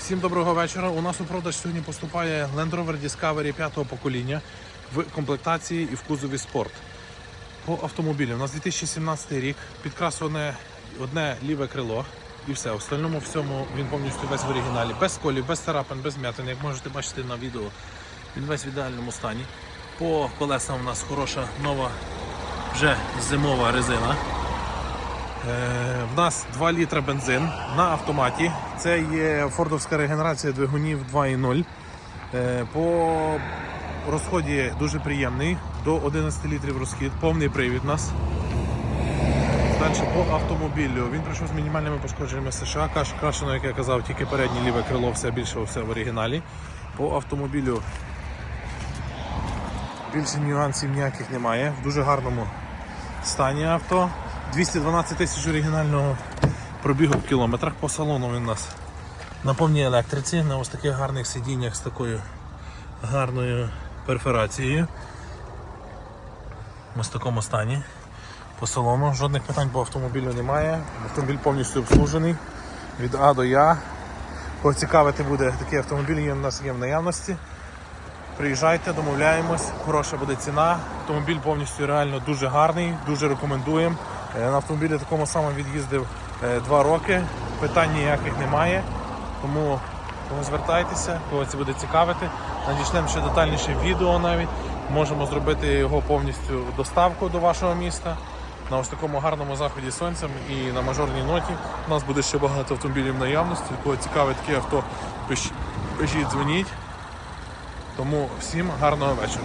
Всім доброго вечора. У нас у продаж сьогодні поступає Land Rover Discovery 5-го покоління в комплектації і в кузові спорт. По автомобілю. У нас 2017 рік, підкрасоване одне ліве крило і все. В остальному всьому він повністю весь в оригіналі. Без колів, без царапин, без м'ятин. Як можете бачити на відео, він весь в ідеальному стані. По колесам у нас хороша нова вже зимова резина. Е, В нас 2 літра бензин на автоматі. Це є фордовська регенерація двигунів 2.0. Е, По розході дуже приємний, до 11 літрів розхід, повний привід у нас. Далі по автомобілю. Він прийшов з мінімальними пошкодженнями США. Крашено, як я казав, тільки переднє ліве крило, все більше все в оригіналі. По автомобілю більше нюансів ніяких немає. В дуже гарному стані авто. 212 тисяч оригінального пробігу в кілометрах. По салону він у нас на повній електриці, на ось таких гарних сидіннях з такою гарною перфорацією. Ось в такому стані. По салону. Жодних питань по автомобілю немає. Автомобіль повністю обслужений від А до Я. Кого цікавити буде такий автомобіль, є у нас є в наявності. Приїжджайте, домовляємось, хороша буде ціна. Автомобіль повністю реально дуже гарний, дуже рекомендуємо. Е, На автомобілі такому самому від'їздив 2 роки, питань ніяких немає. Тому звертайтеся, кого це буде цікавити. Надішлемо ще детальніше відео навіть. Можемо зробити його повністю доставку до вашого міста. На ось такому гарному заході сонцем і на мажорній ноті. У нас буде ще багато автомобілів наявності. Кого цікавить таке авто, пишіть, пишіть, дзвоніть. Тому всім гарного вечора.